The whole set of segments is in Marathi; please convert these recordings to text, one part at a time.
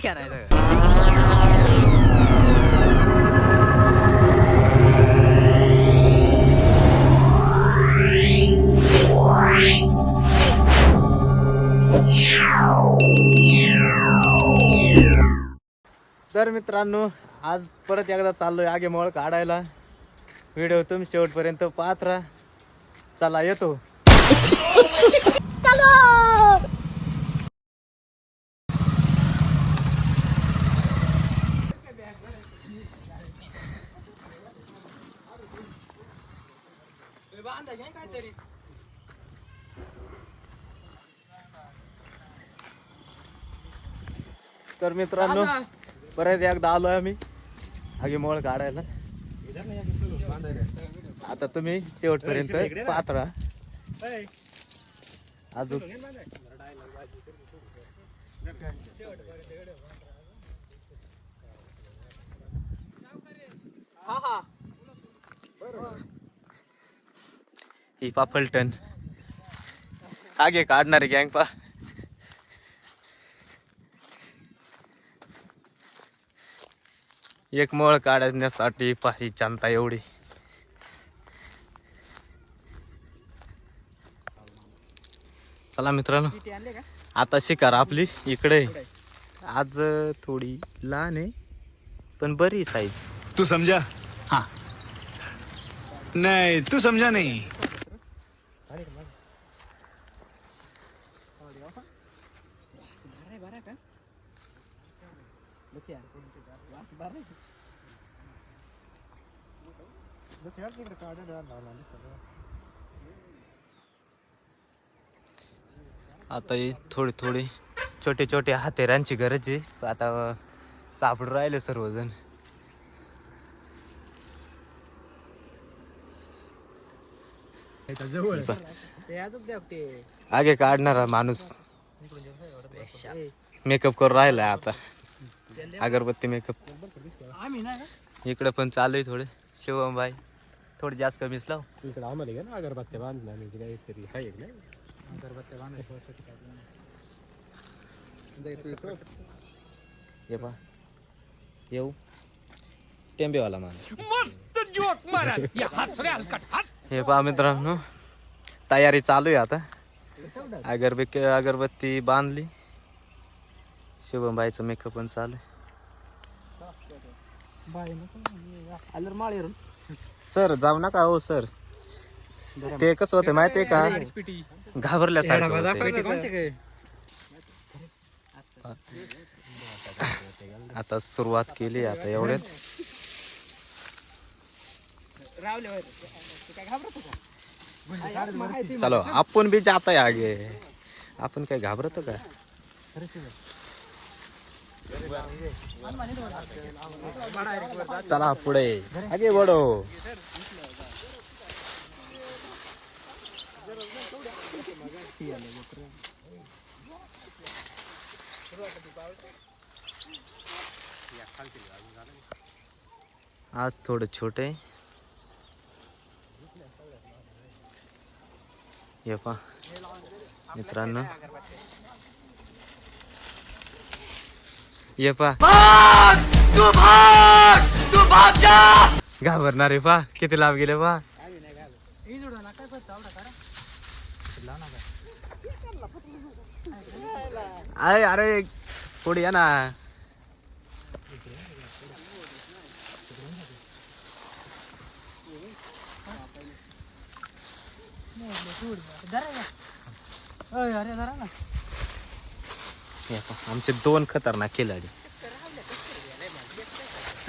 करायचं तर मित्रांनो आज परत एकदा चाललोय आगेमळ काढायला व्हिडिओ तुम्ही शेवटपर्यंत पाहत राहा चला येतो तर मित्रांनो परत एकदा आलोय आम्ही. आगे मळ काढायला. आता तुम्ही शेवटपर्यंत पाहत राहा. अजून. ही पा फलटण आगे काढणारे गँग पा. एक मळ काढण्यासाठी पाही जनता एवढी. चला मित्रांनो आता शिकार आपली इकडे. आहे. आज थोडी लहान आहे पण बरी साईज तू समझा हाँ. नहीं तू समझा नहीं. आता ही थोडी थोडी छोटे छोटे हातेरांची गरज आहे. आता सापडून राहिले सर्वजण. आगे काढणारा माणूस. मेकअप करून राहिला आता. अगरबत्ती मेकअप इकडे पण चालू आहे थोडे. शिवम भाई थोडे जास्त कमीच लाव इकडे आम्हाला घ्या ना अगरबत्त्या बांधल्या म्हणजे काहीतरी आहे एक नाही ये पा येऊ. टेंबेवाला माणूस हे पहा मित्रांनो तयारी चालू आहे आता. अगरबत्ती अगरबत्ती बांधली. शुभमबाईचं मेकअप पण चालू आहे. सर जाऊ नका हो सर. ते कसं होतं माहितीये का? घाबरल्यासारखं होतंय. आता सुरुवात केली आता एवढ्यात चलो आपण भी जात आहे आगे. आपण काय घाबरतो का? चला पुढे. आगे बडो आज थोडं छोटे. ये पा मित्रांनो. ये पा. घाबरणार आहे पा. किती लाभ गेले पा. अरे अरे पुढे या ना. पहा, आमचे दोन खतरनाक खिलाडी.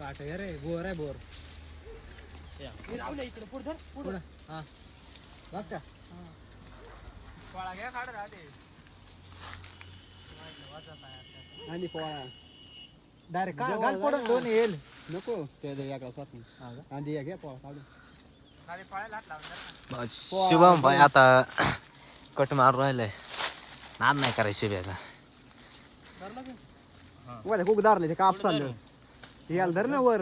काट आहे. रे बोर आहे बोर. पुढं हा. बघ का? आणि पोळा. डायरेक्ट पडून दोन येईल. नको. ते आणि या घ्या पोळा काढून. शुभम भाई आता कट मारून राहिलाय नाद नाही करायची शिव्याचा वर खूप दारले ते काप चाललं. याला धर ना वर.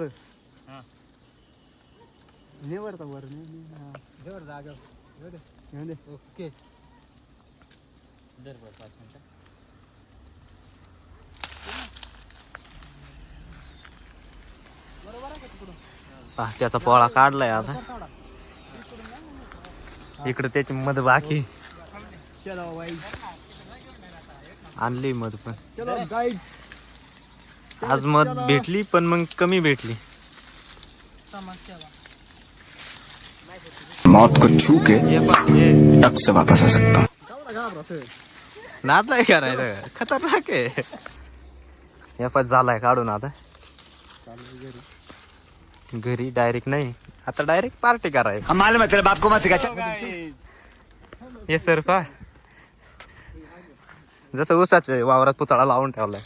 ने वर तर वर ने जागा ओके. पहा, त्याचा पोळा काढलाय आता. इकडे त्याची मध बाकी. चलो बाई. आणली मध पण. चलो गाईड आज मध भेटली पण मग कमी भेटली. मौत को छू के टक से वापस आ सकता केवढा घाबरत नाद नाही करायचं खतरनाक आहे. हे पण झालाय काढून आता. घरी डायरेक्ट नाही. आता डायरेक्ट पार्टी करायची मालूम है तेरे बाप को मत हे सर पा जसं ऊसाचे वावरात पुतळा लावून ठेवलाय.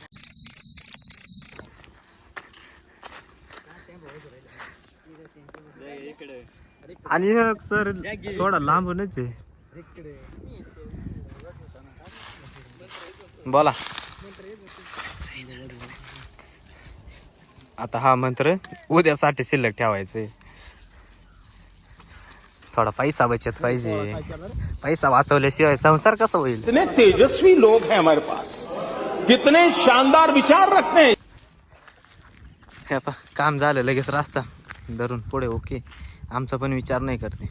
आणि सर थोडा लांबूनच आहे. बोला. आता हा मंत्र उद्यासाठी शिल्लक ठेवायचे थोडा पैसा बचत पाहिजे. पैसा वाचवल्याशिवाय संसार कसा होईल? तेजस्वी लोग हैं हमारे पास। कितने शानदार विचार रखते हैं। हे पा काम झालं लगेच रस्ता धरून पुढे ओके. आमचा पण विचार नाही करते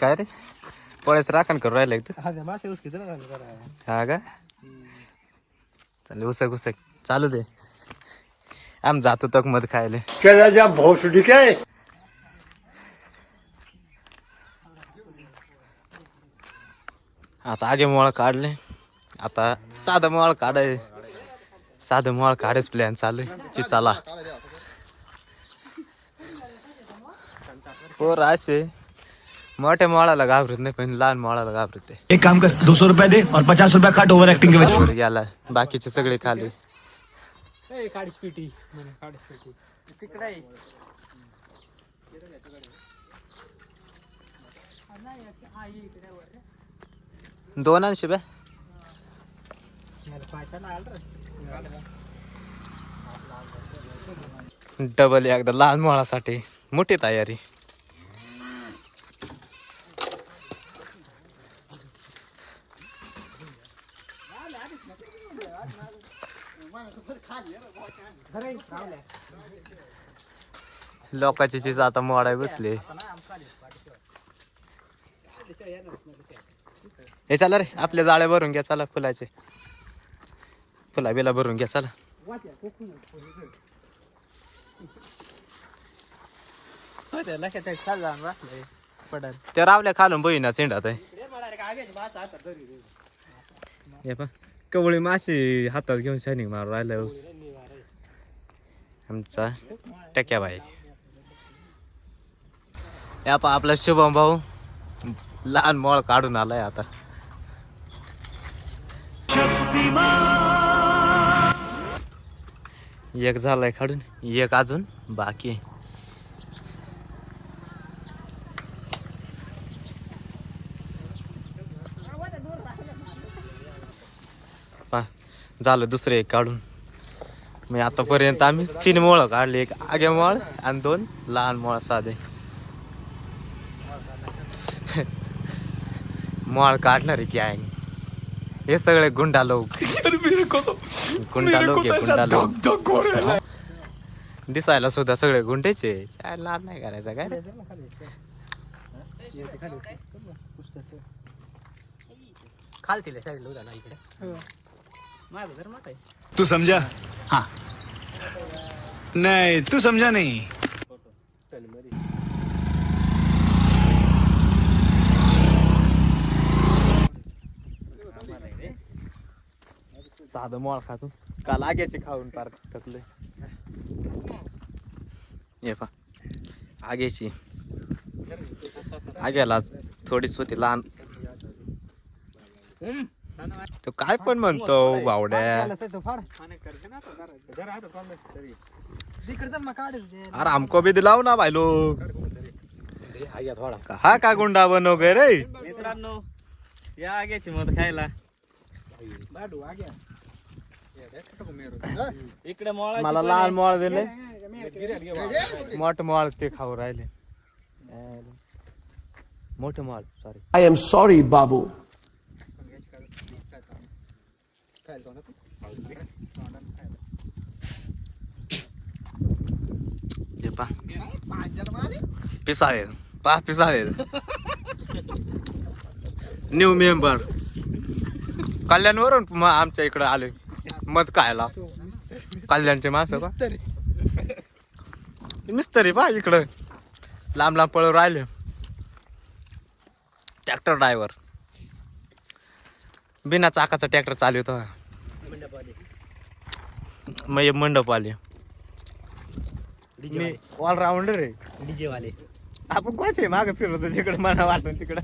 काय रे? पोळ्याच राखण करू राहिलं तू? हा मासे उसकी जरा जरा हा का? चालेल उसक उसक. चालू दे. आम जातो तक मध खायला. भोसडी काय? आता आगे मोळ काढले. आता साधं मोळ काढाय साधं मोळ काढायच प्लॅन चालू चला. पोर असे. मोठ्या मोळाला घाबरत नाही पण लहान मोळाला घाबरत एक काम कर दो सौ रुपया दे और पचास रुपया काट ओवर एक्टिंग के वजह. वर गेला बाकीचे सगळे खाली. दोन ऐंशी बे. डबल एकदा लहान मोळासाठी. मोठी तयारी. लोकांची चीज आता मोडाय बसले. हे चला रे आपल्या जाळ्या भरून घ्या चला फुलाचे. फुला बिला भरून घ्या चला. ते त्या रावल्या खालून बहिणा चेंडात आहे हे कवळी माशी हातात घेऊन शनिक मारून राहिलं आमचा टक्या बाई. या पा आपला शुभम भाऊ लहान मोळ काढून आलाय आता. एक झालाय काढून एक अजून बाकी आहे. झालं दुसरे एक काढून. मग आतापर्यंत आम्ही तीन मोळ काढले एक आगे मोळ आणि दोन लहान मोळ साधे. मोळ काढणारे की आहे हे सगळे गुंडा लोक गुंडा लोक गुंडा लोक दिसायला सुद्धा सगळे गुंडेचे काय लाभ नाही करायचा काय रे? खालतील साईडला उद्या ना इकडे. माझं घर मोठं आहे. तू समझा हाँ. नहीं तू समझा नहीं. साधं मॉळ खातो काल आग्याचे खाऊन पार थकले ये पा आग्याची. आग्याला थोडीच होती लहान. तो काय पण म्हणतो बावड्या. अरे हमको भी दिलाव ना भाई लोग. हा का गुंडा बनो गए रे? मित्रांनो या आग्याची मत खायला. इकडे मोळा मला लाल मॉळ दिले. मोठ मॉळ ते खाऊ राहिले. मोठे मॉळ सॉरी आई एम सॉरी बाबू. पिसाळे. पा पिसाळे. न्यू मेंबर कल्याणवरून आमच्या इकडे आले मत खायला. कल्याणचे माणसं का? मिस्तरी. पा इकडं. लांब लांब पळून राहिले. Tractor driver. बिना चाकाचा ट्रॅक्टर चालवतो मग हे मंडप आले. मी ऑलराऊंडर आहे. डीजे वाले. आपण कोणचे मागे फिरवतो जिकडे मला वाटून तिकडं.